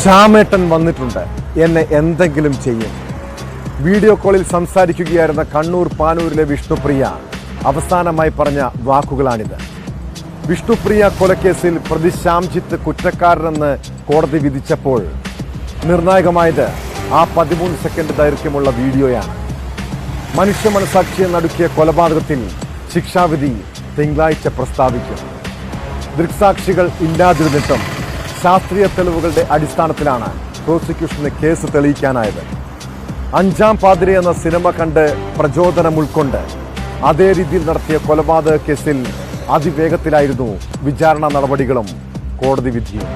ശ്യാമേട്ടൻ വന്നിട്ടുണ്ട്. എന്നെ എന്തെങ്കിലും ചെയ്യും. വീഡിയോ കോളിൽ സംസാരിക്കുകയായിരുന്ന കണ്ണൂർ പാനൂരിലെ വിഷ്ണുപ്രിയ അവസാനമായി പറഞ്ഞ വാക്കുകളാണിത്. വിഷ്ണുപ്രിയ കൊലക്കേസിൽ പ്രതി ശ്യാംജിത്ത് കുറ്റക്കാരനെന്ന് കോടതി വിധിച്ചപ്പോൾ നിർണായകമായത് ആ പതിമൂന്ന് സെക്കൻഡ് ദൈർഘ്യമുള്ള വീഡിയോയാണ്. മനുഷ്യ മനസാക്ഷിയെ നടുക്കിയ കൊലപാതകത്തിൽ ശിക്ഷാവിധി തിങ്കളാഴ്ച പ്രസ്താവിക്കും. ദൃക്സാക്ഷികൾ ഇല്ലാതിരുന്നിട്ടും ശാസ്ത്രീയ തെളിവുകളുടെ അടിസ്ഥാനത്തിലാണ് പ്രോസിക്യൂഷന് കേസ് തെളിയിക്കാനായത്. അഞ്ചാം പാതിരി എന്ന സിനിമ കണ്ട് പ്രചോദനം ഉൾക്കൊണ്ട് അതേ രീതിയിൽ നടത്തിയ കൊലപാതക കേസിൽ അതിവേഗത്തിലായിരുന്നു വിചാരണ നടപടികളും കോടതി വിധിയും.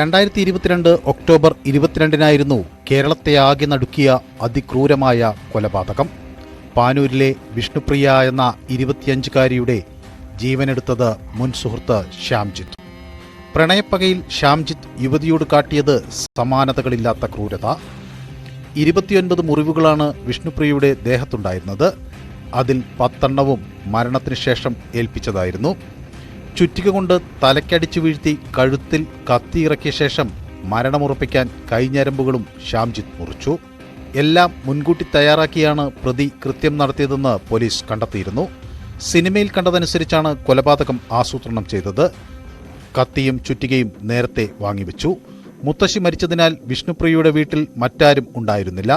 രണ്ടായിരത്തി ഇരുപത്തിരണ്ട് ഒക്ടോബർ ഇരുപത്തിരണ്ടിനായിരുന്നു കേരളത്തെ ആകെ നടുക്കിയ അതിക്രൂരമായ കൊലപാതകം. പാനൂരിലെ വിഷ്ണുപ്രിയ എന്ന ഇരുപത്തിയഞ്ചുകാരിയുടെ ജീവനെടുത്തത് മുൻ സുഹൃത്ത് ശ്യാംജിത്ത്. പ്രണയപ്പകയിൽ ശ്യാംജിത്ത് യുവതിയോട് കാട്ടിയത് സമാനതകളില്ലാത്ത ക്രൂരത. ഇരുപത്തിയൊൻപത് മുറിവുകളാണ് വിഷ്ണുപ്രിയയുടെ ദേഹത്തുണ്ടായിരുന്നത്. അതിൽ പത്തെണ്ണവും മരണത്തിനു ശേഷം ഏൽപ്പിച്ചതായിരുന്നു. ചുറ്റിക കൊണ്ട് തലക്കടിച്ചു വീഴ്ത്തി കഴുത്തിൽ കത്തിയിറക്കിയ ശേഷം മരണമുറപ്പിക്കാൻ കൈഞ്ഞരമ്പുകളും ശ്യാംജിത്ത് മുറിച്ചു. എല്ലാം മുൻകൂട്ടി തയ്യാറാക്കിയാണ് പ്രതി കൃത്യം നടത്തിയതെന്ന് പോലീസ് കണ്ടെത്തിയിരുന്നു. സിനിമയിൽ കണ്ടതനുസരിച്ചാണ് കൊലപാതകം ആസൂത്രണം ചെയ്തത്. കത്തിയും ചുറ്റികയും നേരത്തെ വാങ്ങിവെച്ചു. മുത്തശ്ശി മരിച്ചതിനാൽ വിഷ്ണുപ്രിയയുടെ വീട്ടിൽ മറ്റാരും ഉണ്ടായിരുന്നില്ല.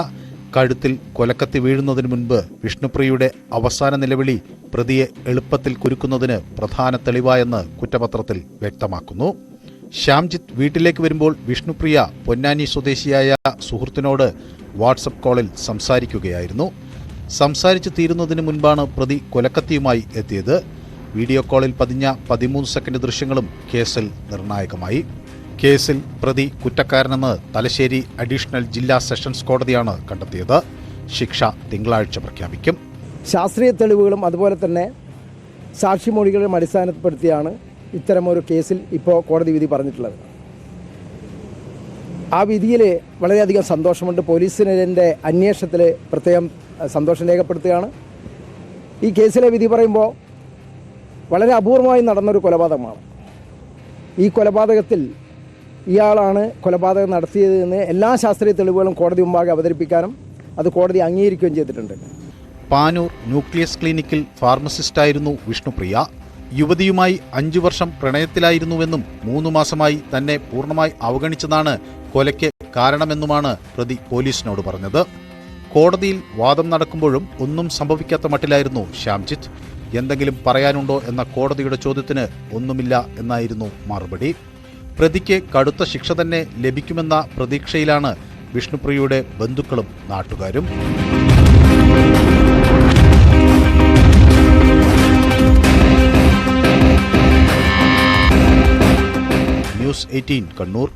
കഴുത്തിൽ കൊലക്കത്തി വീഴുന്നതിന് മുൻപ് വിഷ്ണുപ്രിയയുടെ അവസാന നിലവിളി പ്രതിയെ എളുപ്പത്തിൽ കുരുക്കുന്നതിന് പ്രധാന തെളിവായെന്ന് കുറ്റപത്രത്തിൽ വ്യക്തമാക്കുന്നു. ശ്യാംജിത്ത് വീട്ടിലേക്ക് വരുമ്പോൾ വിഷ്ണുപ്രിയ പൊന്നാനി സ്വദേശിയായ സുഹൃത്തിനോട് വാട്സപ്പ് കോളിൽ സംസാരിക്കുകയായിരുന്നു. സംസാരിച്ചു തീരുന്നതിന് മുൻപാണ് പ്രതി കൊലക്കത്തിയുമായി എത്തിയത്. വീഡിയോ കോളിൽ പതിഞ്ഞ പതിമൂന്ന് സെക്കൻഡ് ദൃശ്യങ്ങളും കേസിൽ നിർണായകമായി. കേസിൽ പ്രതി കുറ്റക്കാരനെന്ന് തലശ്ശേരി അഡീഷണൽ ജില്ലാ സെഷൻസ് കോടതിയാണ് കണ്ടെത്തിയത്. ശിക്ഷ തിങ്കളാഴ്ച പ്രഖ്യാപിക്കും. ശാസ്ത്രീയ തെളിവുകളും അതുപോലെ തന്നെ സാക്ഷിമൊഴികളും അടിസ്ഥാനപ്പെടുത്തിയാണ് ഇത്തരമൊരു കേസിൽ ഇപ്പോൾ കോടതി വിധി പറഞ്ഞിട്ടുള്ളത്. ആ വിധിയിൽ വളരെയധികം സന്തോഷമുണ്ട്. പോലീസിനെതിന്റെ അന്വേഷണത്തിൽ പ്രത്യേകം സന്തോഷം രേഖപ്പെടുത്തുകയാണ്. ഈ കേസിലെ വിധി പറയുമ്പോൾ വളരെ അപൂർവമായി നടന്നൊരു കൊലപാതകമാണ്. ഈ കൊലപാതകത്തിൽ ഇയാളാണ് കൊലപാതകം നടത്തിയതെന്ന് എല്ലാ ശാസ്ത്രീയ തെളിവുകളും കോടതി മുമ്പാകെ അവതരിപ്പിക്കാനും അത് കോടതി അംഗീകരിക്കുകയും ചെയ്തിട്ടുണ്ട്. പാനൂർ ന്യൂക്ലിയസ് ക്ലിനിക്കിൽ ഫാർമസിസ്റ്റായിരുന്നു വിഷ്ണുപ്രിയ. യുവതിയുമായി അഞ്ചു വർഷം പ്രണയത്തിലായിരുന്നുവെന്നും മൂന്നു മാസമായി തന്നെ പൂർണമായി അവഗണിച്ചതാണ് കൊലയ്ക്ക് കാരണമെന്നുമാണ് പ്രതി പോലീസിനോട് പറഞ്ഞത്. കോടതിയിൽ വാദം നടക്കുമ്പോഴും ഒന്നും സംഭവിക്കാത്ത മട്ടിലായിരുന്നു ശ്യാംജിത്ത്. എന്തെങ്കിലും പറയാനുണ്ടോ എന്ന കോടതിയുടെ ചോദ്യത്തിന് ഒന്നുമില്ല എന്നായിരുന്നു മറുപടി. പ്രതിക്ക് കടുത്ത ശിക്ഷ തന്നെ ലഭിക്കുമെന്ന പ്രതീക്ഷയിലാണ് വിഷ്ണുപ്രിയയുടെ ബന്ധുക്കളും നാട്ടുകാരും. News eighteen Kannur.